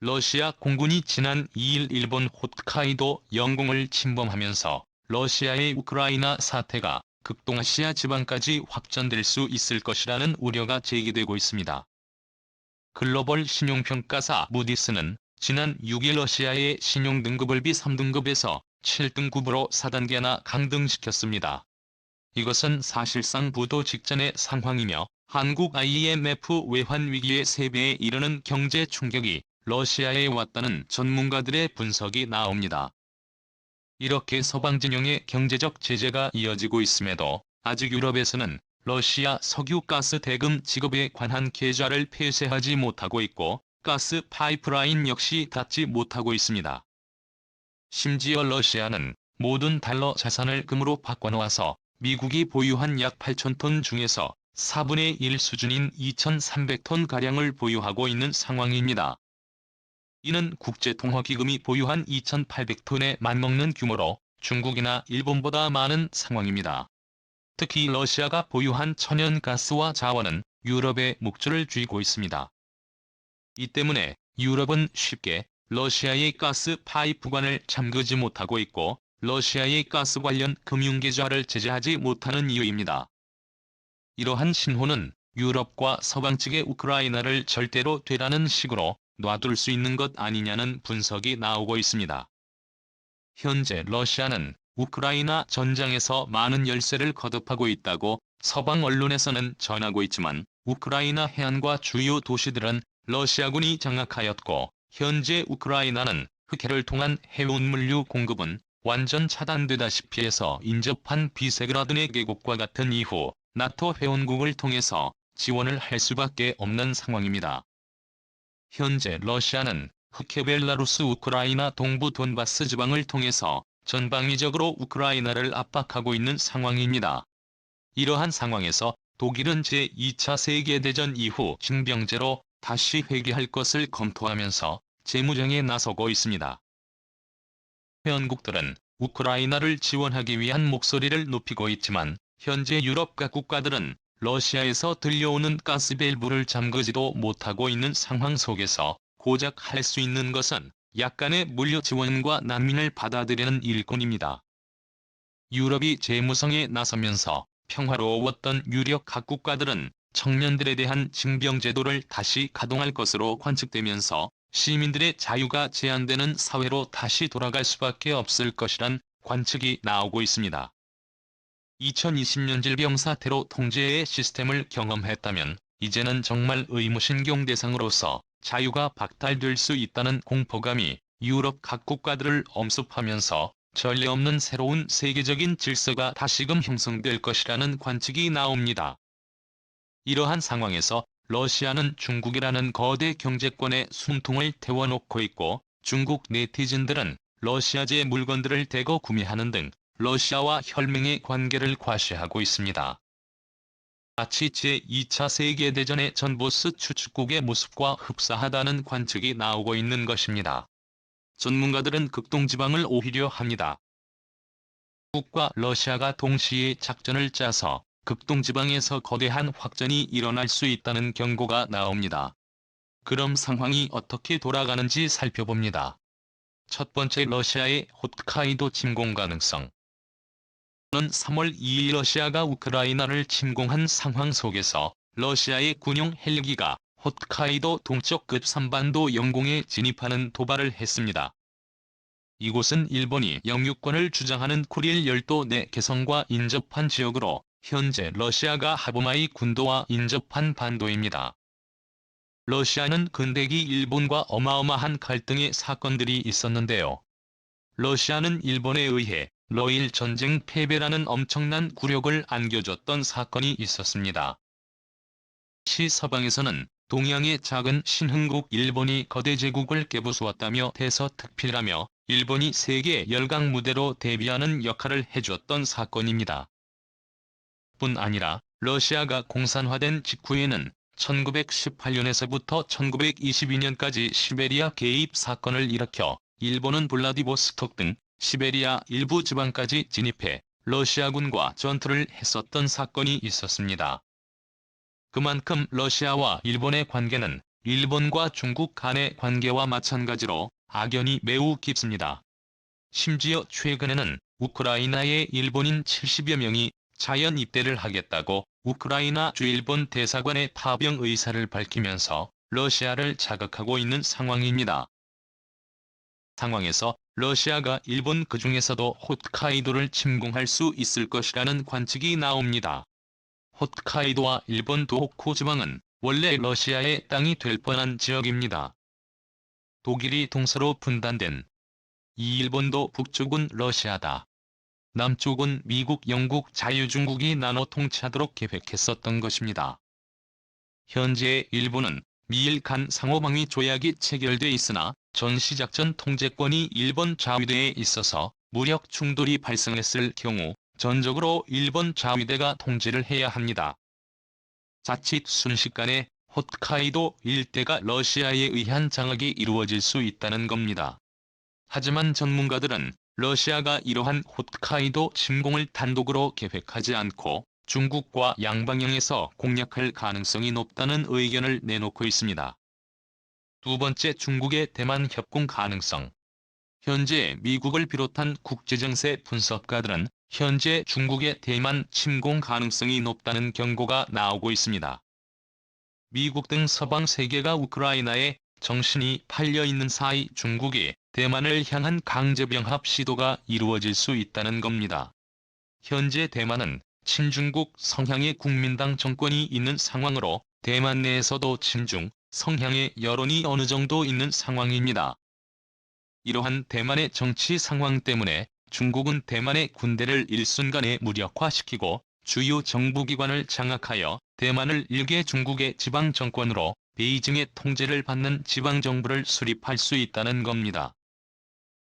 러시아 공군이 지난 2일 일본 홋카이도 영공을 침범하면서 러시아의 우크라이나 사태가 극동아시아 지방까지 확전될 수 있을 것이라는 우려가 제기되고 있습니다. 글로벌 신용평가사 무디스는 지난 6일 러시아의 신용등급을 B3등급에서 7등급으로 4단계나 강등시켰습니다. 이것은 사실상 부도 직전의 상황이며 한국 IMF 외환 위기의 3배에 이르는 경제 충격이 러시아에 왔다는 전문가들의 분석이 나옵니다. 이렇게 서방 진영의 경제적 제재가 이어지고 있음에도 아직 유럽에서는 러시아 석유가스 대금 지급에 관한 계좌를 폐쇄하지 못하고 있고 가스 파이프라인 역시 닫지 못하고 있습니다. 심지어 러시아는 모든 달러 자산을 금으로 바꿔놓아서 미국이 보유한 약 8,000톤 중에서 4분의 1 수준인 2,300톤가량을 보유하고 있는 상황입니다. 이는 국제통화기금이 보유한 2,800톤에 맞먹는 규모로 중국이나 일본보다 많은 상황입니다. 특히 러시아가 보유한 천연가스와 자원은 유럽의 목줄을 쥐고 있습니다. 이 때문에 유럽은 쉽게 러시아의 가스 파이프관을 잠그지 못하고 있고 러시아의 가스 관련 금융계좌를 제재하지 못하는 이유입니다. 이러한 신호는 유럽과 서방 측의 우크라이나를 절대로 되라는 식으로 놔둘 수 있는 것 아니냐는 분석이 나오고 있습니다. 현재 러시아는 우크라이나 전장에서 많은 열세를 거듭하고 있다고 서방 언론에서는 전하고 있지만 우크라이나 해안과 주요 도시들은 러시아군이 장악하였고 현재 우크라이나는 흑해를 통한 해운 물류 공급은 완전 차단되다시피 해서 인접한 비세그라드 4개국과 같은 이후 나토 회원국을 통해서 지원을 할 수밖에 없는 상황입니다. 현재 러시아는 흑해 벨라루스 우크라이나 동부 돈바스 지방을 통해서 전방위적으로 우크라이나를 압박하고 있는 상황입니다. 이러한 상황에서 독일은 제2차 세계대전 이후 징병제로 다시 회귀할 것을 검토하면서 재무정에 나서고 있습니다. 회원국들은 우크라이나를 지원하기 위한 목소리를 높이고 있지만 현재 유럽 각 국가들은 러시아에서 들려오는 가스밸브를 잠그지도 못하고 있는 상황 속에서 고작 할 수 있는 것은 약간의 물류 지원과 난민을 받아들이는 일꾼입니다. 유럽이 재무성에 나서면서 평화로웠던 유력 각 국가들은 청년들에 대한 징병 제도를 다시 가동할 것으로 관측되면서 시민들의 자유가 제한되는 사회로 다시 돌아갈 수밖에 없을 것이란 관측이 나오고 있습니다. 2020년 질병 사태로 통제의 시스템을 경험했다면 이제는 정말 의무신경 대상으로서 자유가 박탈될 수 있다는 공포감이 유럽 각 국가들을 엄습하면서 전례 없는 새로운 세계적인 질서가 다시금 형성될 것이라는 관측이 나옵니다. 이러한 상황에서 러시아는 중국이라는 거대 경제권에 숨통을 태워놓고 있고 중국 네티즌들은 러시아제 물건들을 대거 구매하는 등 러시아와 혈맹의 관계를 과시하고 있습니다. 마치 제2차 세계대전의 전보스 추축국의 모습과 흡사하다는 관측이 나오고 있는 것입니다. 전문가들은 극동지방을 오히려 합니다. 국과 러시아가 동시에 작전을 짜서 극동지방에서 거대한 확전이 일어날 수 있다는 경고가 나옵니다. 그럼 상황이 어떻게 돌아가는지 살펴봅니다. 첫 번째 러시아의 홋카이도 침공 가능성 는 3월 2일 러시아가 우크라이나를 침공한 상황 속에서 러시아의 군용 헬기가 홋카이도 동쪽 끝산반도 영공에 진입하는 도발을 했습니다. 이곳은 일본이 영유권을 주장하는 쿠릴 열도 내 개성과 인접한 지역으로 현재 러시아가 하부마이 군도와 인접한 반도입니다. 러시아는 근대기 일본과 어마어마한 갈등의 사건들이 있었는데요. 러시아는 일본에 의해 러일 전쟁 패배라는 엄청난 굴욕을 안겨줬던 사건이 있었습니다. 시 서방에서는 동양의 작은 신흥국 일본이 거대 제국을 깨부수었다며 대서특필하며 일본이 세계 열강 무대로 데뷔하는 역할을 해주었던 사건입니다. 뿐 아니라 러시아가 공산화된 직후에는 1918년에서부터 1922년까지 시베리아 개입 사건을 일으켜 일본은 블라디보스톡 등 시베리아 일부 지방까지 진입해 러시아군과 전투를 했었던 사건이 있었습니다. 그만큼 러시아와 일본의 관계는 일본과 중국 간의 관계와 마찬가지로 악연이 매우 깊습니다. 심지어 최근에는 우크라이나의 일본인 70여 명이 자연 입대를 하겠다고 우크라이나 주일본 대사관에 파병 의사를 밝히면서 러시아를 자극하고 있는 상황입니다. 상황에서 러시아가 일본 그 중에서도 홋카이도를 침공할 수 있을 것이라는 관측이 나옵니다. 홋카이도와 일본 도호쿠 지방은 원래 러시아의 땅이 될 뻔한 지역입니다. 독일이 동서로 분단된 이 일본도 북쪽은 러시아다. 남쪽은 미국, 영국, 자유중국이 나눠 통치하도록 계획했었던 것입니다. 현재 일본은 미일 간 상호방위 조약이 체결돼 있으나 전시작전 통제권이 일본 자위대에 있어서 무력 충돌이 발생했을 경우 전적으로 일본 자위대가 통제를 해야 합니다. 자칫 순식간에 홋카이도 일대가 러시아에 의한 장악이 이루어질 수 있다는 겁니다. 하지만 전문가들은 러시아가 이러한 홋카이도 침공을 단독으로 계획하지 않고 중국과 양방향에서 공략할 가능성이 높다는 의견을 내놓고 있습니다. 두 번째 중국의 대만 협공 가능성 현재 미국을 비롯한 국제정세 분석가들은 현재 중국의 대만 침공 가능성이 높다는 경고가 나오고 있습니다. 미국 등 서방 세계가 우크라이나에 정신이 팔려 있는 사이 중국이 대만을 향한 강제병합 시도가 이루어질 수 있다는 겁니다. 현재 대만은 친중국 성향의 국민당 정권이 있는 상황으로 대만 내에서도 친중 성향의 여론이 어느 정도 있는 상황입니다. 이러한 대만의 정치 상황 때문에 중국은 대만의 군대를 일순간에 무력화시키고 주요 정부기관을 장악하여 대만을 일개 중국의 지방 정권으로 베이징의 통제를 받는 지방 정부를 수립할 수 있다는 겁니다.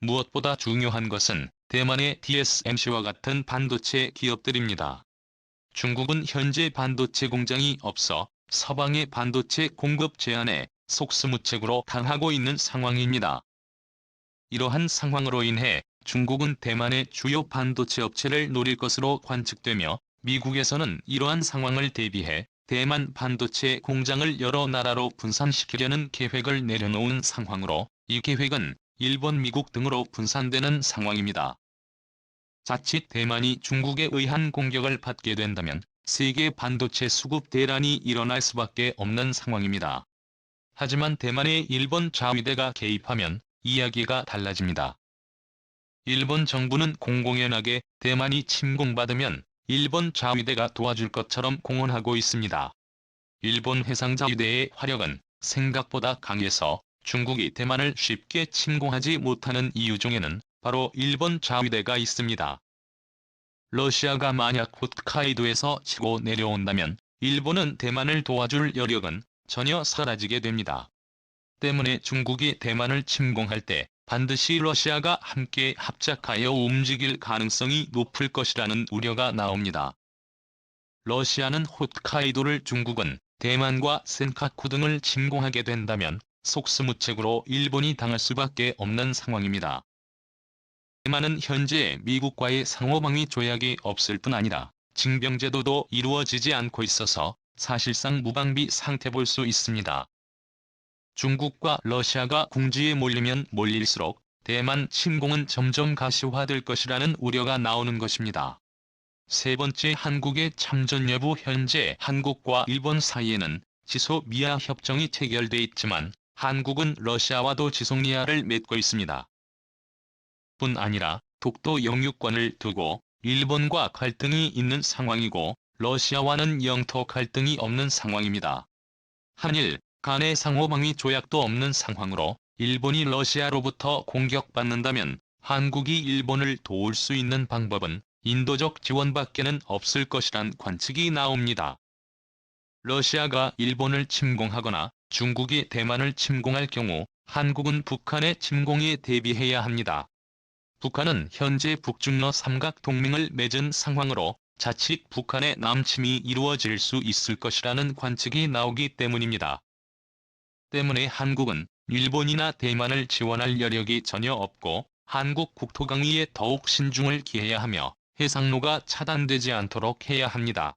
무엇보다 중요한 것은 대만의 TSMC와 같은 반도체 기업들입니다. 중국은 현재 반도체 공장이 없어 서방의 반도체 공급 제한에 속수무책으로 당하고 있는 상황입니다. 이러한 상황으로 인해 중국은 대만의 주요 반도체 업체를 노릴 것으로 관측되며 미국에서는 이러한 상황을 대비해 대만 반도체 공장을 여러 나라로 분산시키려는 계획을 내려놓은 상황으로 이 계획은 일본, 미국 등으로 분산되는 상황입니다. 자칫 대만이 중국에 의한 공격을 받게 된다면 세계 반도체 수급 대란이 일어날 수밖에 없는 상황입니다. 하지만 대만의 일본 자위대가 개입하면 이야기가 달라집니다. 일본 정부는 공공연하게 대만이 침공받으면 일본 자위대가 도와줄 것처럼 공언하고 있습니다. 일본 해상 자위대의 화력은 생각보다 강해서 중국이 대만을 쉽게 침공하지 못하는 이유 중에는 바로 일본 자위대가 있습니다. 러시아가 만약 홋카이도에서 치고 내려온다면 일본은 대만을 도와줄 여력은 전혀 사라지게 됩니다. 때문에 중국이 대만을 침공할 때 반드시 러시아가 함께 합작하여 움직일 가능성이 높을 것이라는 우려가 나옵니다. 러시아는 홋카이도를 중국은 대만과 센카쿠 등을 침공하게 된다면 속수무책으로 일본이 당할 수밖에 없는 상황입니다. 대만은 현재 미국과의 상호방위 조약이 없을 뿐 아니라 징병제도도 이루어지지 않고 있어서 사실상 무방비 상태 볼 수 있습니다. 중국과 러시아가 궁지에 몰리면 몰릴수록 대만 침공은 점점 가시화될 것이라는 우려가 나오는 것입니다. 세 번째 한국의 참전 여부 현재 한국과 일본 사이에는 지소 미아 협정이 체결돼 있지만 한국은 러시아와도 지속리아를 맺고 있습니다. 뿐 아니라 독도 영유권을 두고 일본과 갈등이 있는 상황이고 러시아와는 영토 갈등이 없는 상황입니다. 한일 간의 상호방위 조약도 없는 상황으로 일본이 러시아로부터 공격받는다면 한국이 일본을 도울 수 있는 방법은 인도적 지원밖에는 없을 것이란 관측이 나옵니다. 러시아가 일본을 침공하거나 중국이 대만을 침공할 경우 한국은 북한의 침공에 대비해야 합니다. 북한은 현재 북중러 삼각 동맹을 맺은 상황으로 자칫 북한의 남침이 이루어질 수 있을 것이라는 관측이 나오기 때문입니다. 때문에 한국은 일본이나 대만을 지원할 여력이 전혀 없고 한국 국토강위에 더욱 신중을 기해야 하며 해상로가 차단되지 않도록 해야 합니다.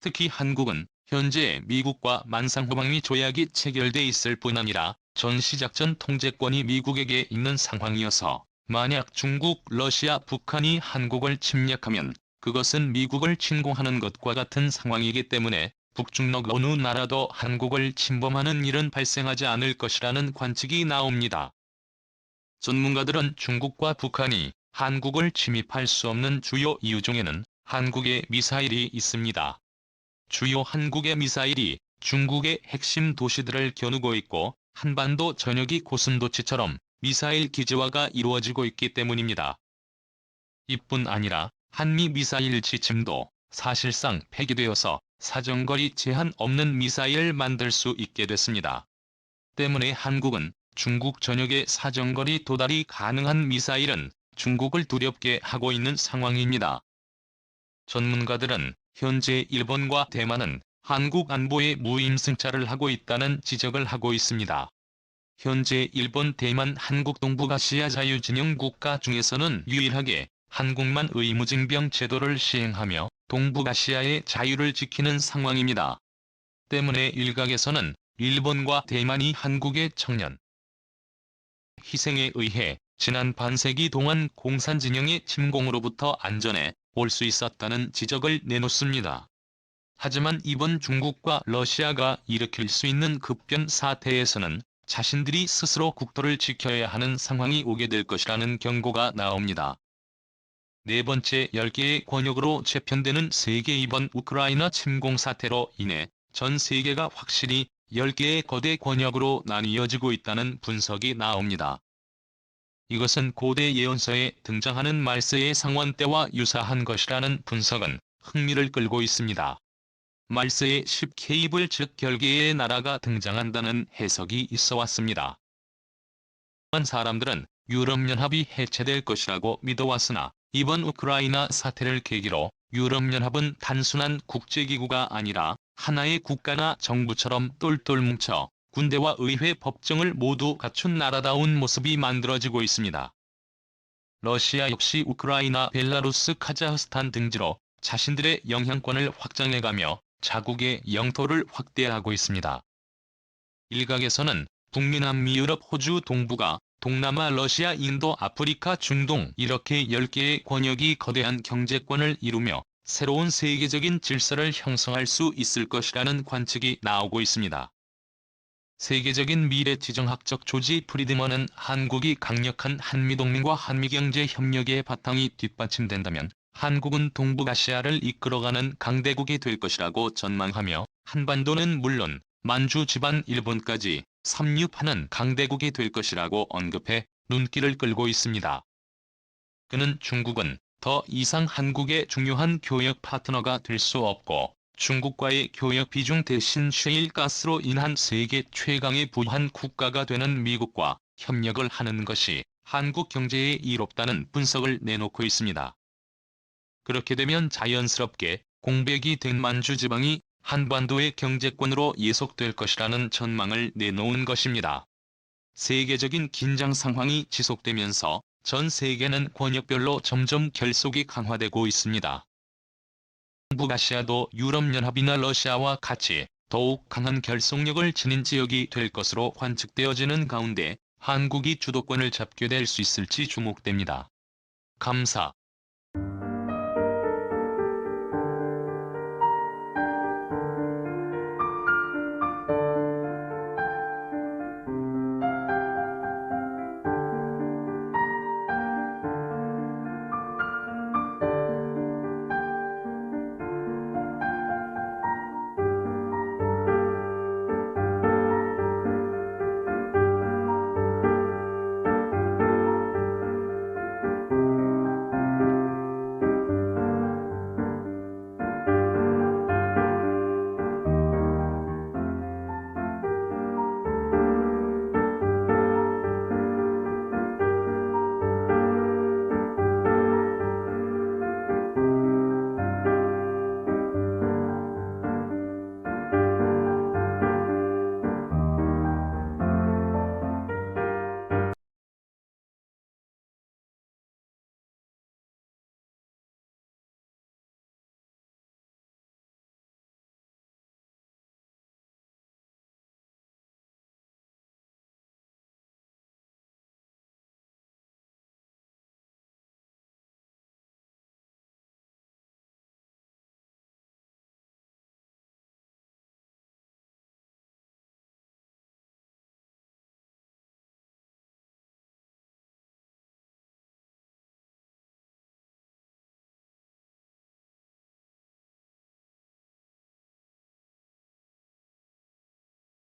특히 한국은 현재 미국과 만상호방위 조약이 체결돼 있을 뿐 아니라 전시작전 통제권이 미국에게 있는 상황이어서 만약 중국, 러시아, 북한이 한국을 침략하면 그것은 미국을 침공하는 것과 같은 상황이기 때문에 북중러 어느 나라도 한국을 침범하는 일은 발생하지 않을 것이라는 관측이 나옵니다. 전문가들은 중국과 북한이 한국을 침입할 수 없는 주요 이유 중에는 한국의 미사일이 있습니다. 주요 한국의 미사일이 중국의 핵심 도시들을 겨누고 있고 한반도 전역이 고슴도치처럼 미사일 기지화가 이루어지고 있기 때문입니다. 이뿐 아니라 한미 미사일 지침도 사실상 폐기되어서 사정거리 제한 없는 미사일을 만들 수 있게 됐습니다. 때문에 한국은 중국 전역의 사정거리 도달이 가능한 미사일은 중국을 두렵게 하고 있는 상황입니다. 전문가들은 현재 일본과 대만은 한국 안보에 무임승차를 하고 있다는 지적을 하고 있습니다. 현재 일본, 대만, 한국 동북아시아 자유진영 국가 중에서는 유일하게 한국만 의무징병 제도를 시행하며 동북아시아의 자유를 지키는 상황입니다. 때문에 일각에서는 일본과 대만이 한국의 청년 희생에 의해 지난 반세기 동안 공산진영의 침공으로부터 안전해 올 수 있었다는 지적을 내놓습니다. 하지만 이번 중국과 러시아가 일으킬 수 있는 급변 사태에서는 자신들이 스스로 국토를 지켜야 하는 상황이 오게 될 것이라는 경고가 나옵니다. 네 번째 10개의 권역으로 재편되는 세계 이번 우크라이나 침공 사태로 인해 전 세계가 확실히 10개의 거대 권역으로 나뉘어지고 있다는 분석이 나옵니다. 이것은 고대 예언서에 등장하는 말세의 상원 때와 유사한 것이라는 분석은 흥미를 끌고 있습니다. 말세의 10케이블 즉 결계의 나라가 등장한다는 해석이 있어 왔습니다. 한 사람들은 유럽연합이 해체될 것이라고 믿어왔으나 이번 우크라이나 사태를 계기로 유럽연합은 단순한 국제기구가 아니라 하나의 국가나 정부처럼 똘똘 뭉쳐 군대와 의회 법정을 모두 갖춘 나라다운 모습이 만들어지고 있습니다. 러시아 역시 우크라이나, 벨라루스, 카자흐스탄 등지로 자신들의 영향권을 확장해가며 자국의 영토를 확대하고 있습니다. 일각에서는 북미, 남미, 유럽, 호주, 동북아, 동남아, 러시아, 인도, 아프리카, 중동 이렇게 10개의 권역이 거대한 경제권을 이루며 새로운 세계적인 질서를 형성할 수 있을 것이라는 관측이 나오고 있습니다. 세계적인 미래 지정학적 조지 프리드먼은 한국이 강력한 한미동맹과 한미경제 협력의 바탕이 뒷받침된다면 한국은 동북아시아를 이끌어가는 강대국이 될 것이라고 전망하며 한반도는 물론 만주 집안 일본까지 삼류하는 강대국이 될 것이라고 언급해 눈길을 끌고 있습니다. 그는 중국은 더 이상 한국의 중요한 교역 파트너가 될 수 없고 중국과의 교역 비중 대신 셰일가스로 인한 세계 최강의 부한 국가가 되는 미국과 협력을 하는 것이 한국 경제에 이롭다는 분석을 내놓고 있습니다. 그렇게 되면 자연스럽게 공백이 된 만주 지방이 한반도의 경제권으로 예속될 것이라는 전망을 내놓은 것입니다. 세계적인 긴장 상황이 지속되면서 전 세계는 권역별로 점점 결속이 강화되고 있습니다. 북아시아도 유럽연합이나 러시아와 같이 더욱 강한 결속력을 지닌 지역이 될 것으로 관측되어지는 가운데 한국이 주도권을 잡게 될 수 있을지 주목됩니다. 감사